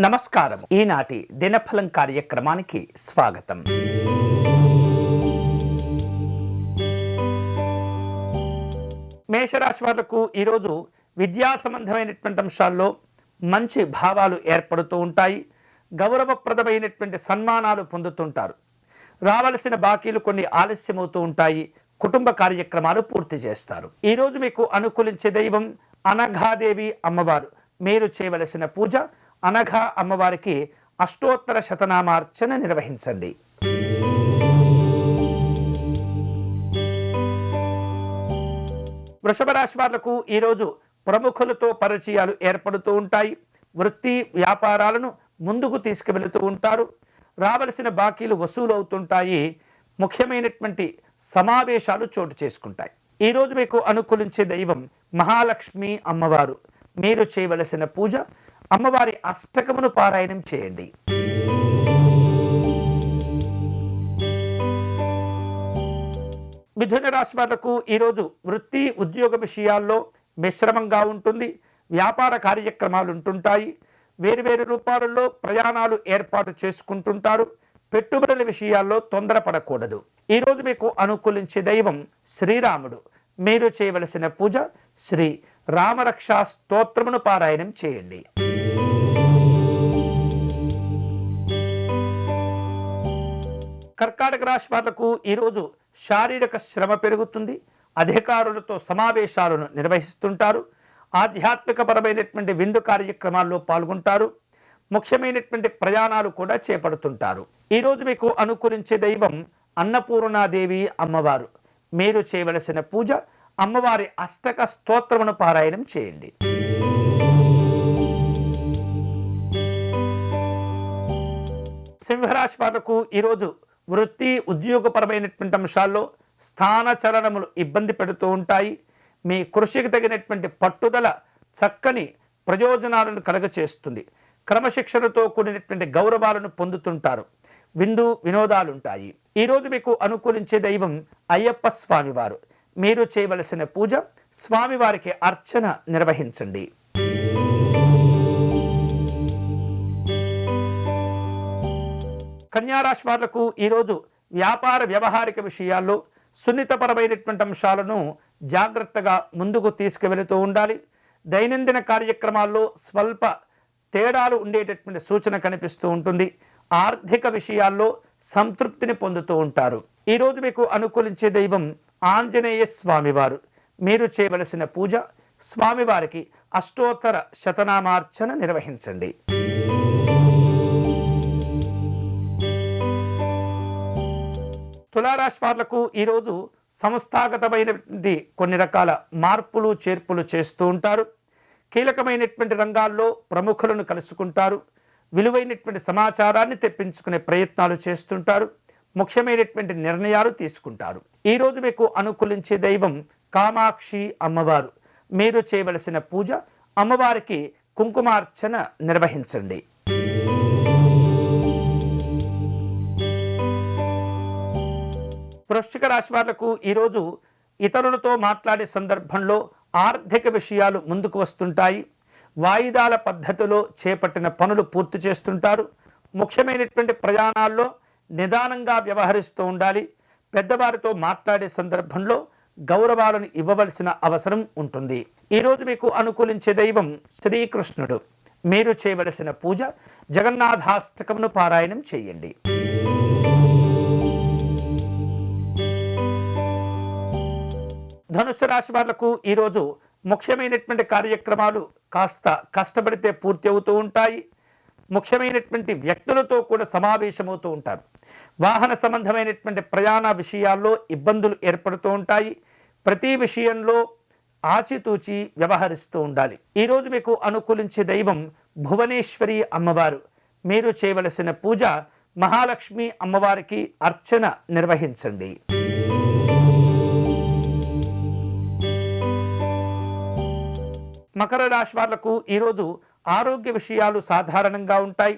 నమస్కారం ఈనాటి దినఫలం కార్యక్రమానికి స్వాగతం. మేషరాశి వాళ్ళకు ఈరోజు విద్యా సంబంధమైనటువంటి అంశాల్లో మంచి భావాలు ఏర్పడుతూ ఉంటాయి. గౌరవప్రదమైనటువంటి సన్మానాలు పొందుతుంటారు. రావలసిన బాకీలు కొన్ని ఆలస్యమవుతూ ఉంటాయి. కుటుంబ కార్యక్రమాలు పూర్తి చేస్తారు. ఈరోజు మీకు అనుకూలించే దైవం అనఘాదేవి అమ్మవారు. మీరు చేయవలసిన పూజ అనఘ అమ్మవారికి అష్టోత్తర శతనామార్చన నిర్వహించండి. వృషభ రాశి వాళ్ళకు ఈరోజు ప్రముఖులతో పరిచయాలు ఏర్పడుతూ ఉంటాయి. వృత్తి వ్యాపారాలను ముందుకు తీసుకువెళుతూ ఉంటారు. రావలసిన బాకీలు వసూలు అవుతుంటాయి ముఖ్యమైనటువంటి సమావేశాలు చోటు చేసుకుంటాయి. ఈరోజు మీకు అనుకూలించే దైవం మహాలక్ష్మి అమ్మవారు. మీరు చేయవలసిన పూజ అమ్మవారి అష్టకమును పారాయణం చేయండి. మిథున రాశి వాళ్ళకు ఈరోజు వృత్తి ఉద్యోగ విషయాల్లో మిశ్రమంగా ఉంటుంది. వ్యాపార కార్యక్రమాలు ఉంటుంటాయి. వేరువేరు రూపాలలో ప్రయాణాలు ఏర్పాటు చేసుకుంటుంటారు. పెట్టుబడుల విషయాల్లో తొందరపడకూడదు. ఈరోజు మీకు అనుకూలించే దైవం శ్రీరాముడు. మీరు చేయవలసిన పూజ శ్రీ రామరక్షా స్తోత్రమును పారాయణం చేయండి. కర్ణాటక రాశి వాళ్ళకు ఈరోజు శారీరక శ్రమ పెరుగుతుంది. అధికారులతో సమావేశాలను నిర్వహిస్తుంటారు. ఆధ్యాత్మికపరమైనటువంటి విందు కార్యక్రమాల్లో పాల్గొంటారు. ముఖ్యమైనటువంటి ప్రయాణాలు కూడా చేపడుతుంటారు. ఈరోజు మీకు అనుకూలించే దైవం అన్నపూర్ణాదేవి అమ్మవారు. మీరు చేయవలసిన పూజ అమ్మవారి అష్టక స్తోత్రమును పారాయణం చేయండి. సింహరాశి వాళ్ళకు ఈరోజు వృత్తి ఉద్యోగపరమైనటువంటి అంశాల్లో స్థానచలనములు ఇబ్బంది పెడుతూ ఉంటాయి. మీ కృషికి తగినటువంటి పట్టుదల చక్కని ప్రయోజనాలను కలగచేస్తుంది. క్రమశిక్షణతో కూడినటువంటి గౌరవాలను పొందుతుంటారు. విందు వినోదాలుంటాయి. ఈరోజు మీకు అనుకూలించే దైవం అయ్యప్ప స్వామివారు. మీరు చేయవలసిన పూజ స్వామివారికి అర్చన నిర్వహించండి. కన్యారాశి వాళ్ళకు ఈరోజు వ్యాపార వ్యవహారిక విషయాల్లో సున్నితపరమైనటువంటి అంశాలను జాగ్రత్తగా ముందుకు తీసుకువెళుతూ ఉండాలి. దైనందిన కార్యక్రమాల్లో స్వల్ప తేడాలు ఉండేటటువంటి సూచన కనిపిస్తూ ఉంటుంది. ఆర్థిక విషయాల్లో సంతృప్తిని పొందుతూ ఉంటారు. ఈరోజు మీకు అనుకూలించే దైవం ఆంజనేయ స్వామివారు. మీరు చేయవలసిన పూజ స్వామివారికి అష్టోత్తర శతనామార్చన నిర్వహించండి. తులారాశి వాళ్ళకు ఈరోజు సంస్థాగతమైనటువంటి కొన్ని రకాల మార్పులు చేర్పులు చేస్తూ ఉంటారు. కీలకమైనటువంటి రంగాల్లో ప్రముఖులను కలుసుకుంటారు. విలువైనటువంటి సమాచారాన్ని తెప్పించుకునే ప్రయత్నాలు చేస్తుంటారు. ముఖ్యమైనటువంటి నిర్ణయాలు తీసుకుంటారు. ఈరోజు మీకు అనుకూలించే దైవం కామాక్షి అమ్మవారు. మీరు చేయవలసిన పూజ అమ్మవారికి కుంకుమార్చన నిర్వహించండి. వృశ్చిక రాశి వాళ్ళకు ఈరోజు ఇతరులతో మాట్లాడే సందర్భంలో ఆర్థిక విషయాలు ముందుకు వస్తుంటాయి. వాయిదాల పద్ధతిలో చేపట్టిన పనులు పూర్తి చేస్తుంటారు. ముఖ్యమైనటువంటి ప్రయాణాల్లో నిదానంగా వ్యవహరిస్తూ ఉండాలి. పెద్దవారితో మాట్లాడే సందర్భంలో గౌరవాలను ఇవ్వవలసిన అవసరం ఉంటుంది. ఈరోజు మీకు అనుకూలించే దైవం శ్రీకృష్ణుడు. మీరు చేయవలసిన పూజ జగన్నాథాష్టకమును పారాయణం చేయండి. ధనుసు రాశి వాళ్ళకు ఈరోజు ముఖ్యమైనటువంటి కార్యక్రమాలు కాస్త కష్టపడితే పూర్తి అవుతూ ఉంటాయి. ముఖ్యమైనటువంటి వ్యక్తులతో కూడా సమావేశమవుతూ ఉంటారు. వాహన సంబంధమైనటువంటి ప్రయాణ విషయాల్లో ఇబ్బందులు ఏర్పడుతూ ఉంటాయి. ప్రతి విషయంలో ఆచితూచి వ్యవహరిస్తూ ఉండాలి. ఈరోజు మీకు అనుకూలించే దైవం భువనేశ్వరి అమ్మవారు. మీరు చేయవలసిన పూజ మహాలక్ష్మి అమ్మవారికి అర్చన నిర్వహించండి. మకర రాశి వాళ్ళకు ఈరోజు ఆరోగ్య విషయాలు సాధారణంగా ఉంటాయి.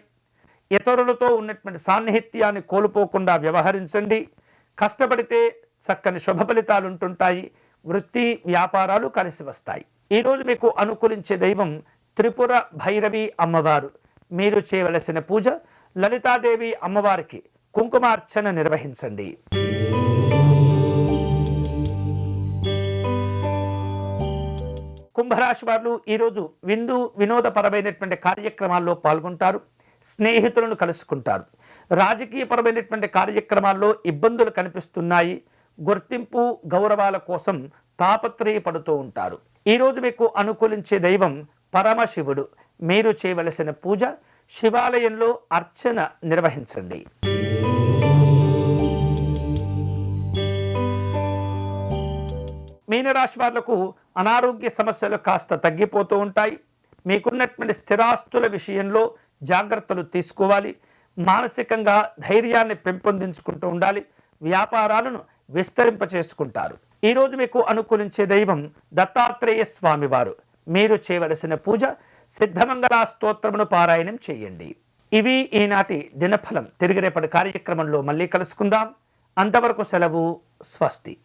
ఇతరులతో ఉన్నటువంటి సాన్నిహిత్యాన్ని కోల్పోకుండా వ్యవహరించండి. కష్టపడితే చక్కని శుభ ఫలితాలు ఉంటుంటాయి. వృత్తి వ్యాపారాలు కలిసి వస్తాయి. ఈరోజు మీకు అనుకూలించే దైవం త్రిపుర భైరవి అమ్మవారు. మీరు చేయవలసిన పూజ లలితాదేవి అమ్మవారికి కుంకుమార్చన నిర్వహించండి. కుంభరాశి వారు ఈరోజు విందు వినోదపరమైనటువంటి కార్యక్రమాల్లో పాల్గొంటారు స్నేహితులను కలుసుకుంటారు. రాజకీయపరమైనటువంటి కార్యక్రమాల్లో ఇబ్బందులు కనిపిస్తున్నాయి గుర్తింపు గౌరవాల కోసం తాపత్రయపడుతూ ఉంటారు. ఈరోజు మీకు అనుకూలించే దైవం పరమశివుడు. మీరు చేయవలసిన పూజ శివాలయంలో అర్చన నిర్వహించండి. మీనరాశి వాళ్ళకు అనారోగ్య సమస్యలు కాస్త తగ్గిపోతూ ఉంటాయి. మీకున్నటువంటి స్థిరాస్తుల విషయంలో జాగ్రత్తలు తీసుకోవాలి. మానసికంగా ధైర్యాన్ని పెంపొందించుకుంటూ ఉండాలి. వ్యాపారాలను విస్తరింప చేసుకుంటారు ఈరోజు మీకు అనుకూలించే దైవం దత్తాత్రేయ స్వామివారు. మీరు చేయవలసిన పూజ సిద్ధమంగళ స్తోత్రమును పారాయణం చేయండి. ఇవి ఈనాటి దినఫలం. తిరిగి రేపటి కార్యక్రమంలో మళ్ళీ కలుసుకుందాం. అంతవరకు సెలవు స్వస్తి.